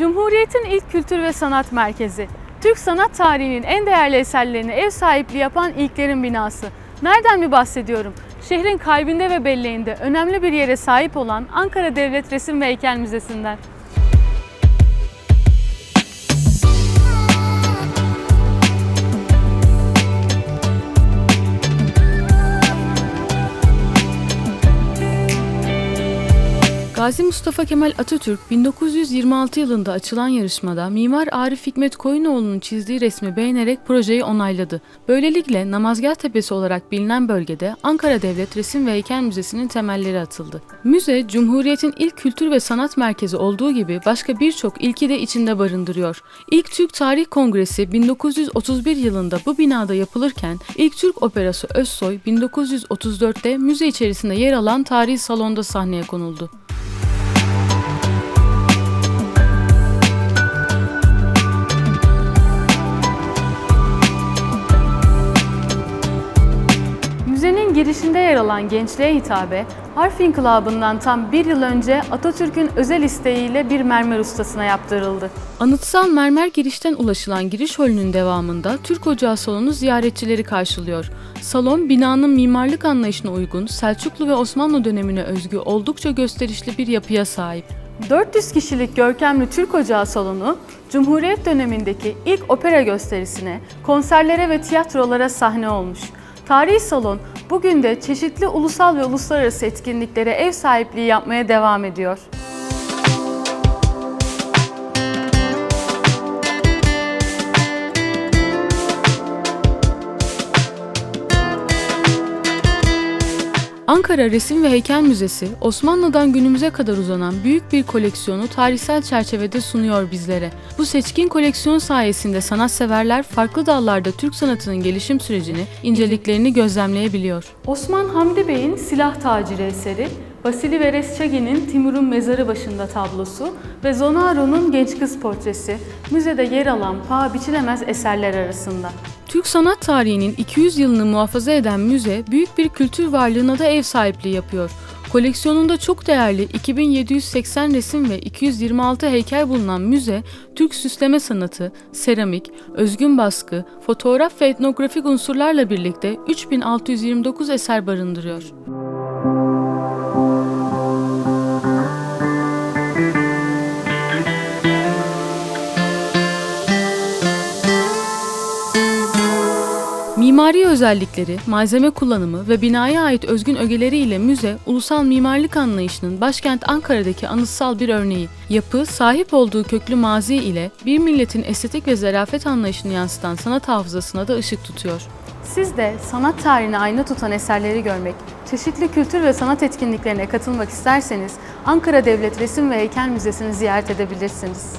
Cumhuriyet'in ilk kültür ve sanat merkezi. Türk sanat tarihinin en değerli eserlerine ev sahipliği yapan ilklerin binası. Nereden mi bahsediyorum? Şehrin kalbinde ve belleğinde önemli bir yere sahip olan Ankara Devlet Resim ve Heykel Müzesi'nden. Gazi Mustafa Kemal Atatürk 1926 yılında açılan yarışmada Mimar Arif Hikmet Koyunoğlu'nun çizdiği resmi beğenerek projeyi onayladı. Böylelikle Namazgah Tepesi olarak bilinen bölgede Ankara Devlet Resim ve Heykel Müzesi'nin temelleri atıldı. Müze, Cumhuriyet'in ilk kültür ve sanat merkezi olduğu gibi başka birçok ilki de içinde barındırıyor. İlk Türk Tarih Kongresi 1931 yılında bu binada yapılırken ilk Türk operası Özsoy 1934'te müze içerisinde yer alan tarihi salonda sahneye konuldu. Girişinde yer alan gençliğe hitabe, Harf İnkılabı'ndan tam bir yıl önce Atatürk'ün özel isteğiyle bir mermer ustasına yaptırıldı. Anıtsal mermer girişten ulaşılan giriş holünün devamında Türk Ocağı salonu ziyaretçileri karşılıyor. Salon, binanın mimarlık anlayışına uygun, Selçuklu ve Osmanlı dönemine özgü oldukça gösterişli bir yapıya sahip. 400 kişilik görkemli Türk Ocağı salonu, Cumhuriyet dönemindeki ilk opera gösterisine, konserlere ve tiyatrolara sahne olmuş. Tarihi salon bugün de çeşitli ulusal ve uluslararası etkinliklere ev sahipliği yapmaya devam ediyor. Ankara Resim ve Heykel Müzesi, Osmanlı'dan günümüze kadar uzanan büyük bir koleksiyonu tarihsel çerçevede sunuyor bizlere. Bu seçkin koleksiyon sayesinde sanatseverler farklı dallarda Türk sanatının gelişim sürecini, inceliklerini gözlemleyebiliyor. Osman Hamdi Bey'in Silah Taciri eseri, Vasili Veresçagi'nin Timur'un mezarı başında tablosu ve Zonaro'nun genç kız portresi müzede yer alan paha biçilemez eserler arasında. Türk sanat tarihinin 200 yılını muhafaza eden müze büyük bir kültür varlığına da ev sahipliği yapıyor. Koleksiyonunda çok değerli 2780 resim ve 226 heykel bulunan müze, Türk süsleme sanatı, seramik, özgün baskı, fotoğraf ve etnografik unsurlarla birlikte 3629 eser barındırıyor. Mimari özellikleri, malzeme kullanımı ve binaya ait özgün ögeleriyle müze, ulusal mimarlık anlayışının başkent Ankara'daki anıtsal bir örneği. Yapı, sahip olduğu köklü mazi ile bir milletin estetik ve zarafet anlayışını yansıtan sanat hafızasına da ışık tutuyor. Siz de sanat tarihine ayna tutan eserleri görmek, çeşitli kültür ve sanat etkinliklerine katılmak isterseniz Ankara Devlet Resim ve Heykel Müzesi'ni ziyaret edebilirsiniz.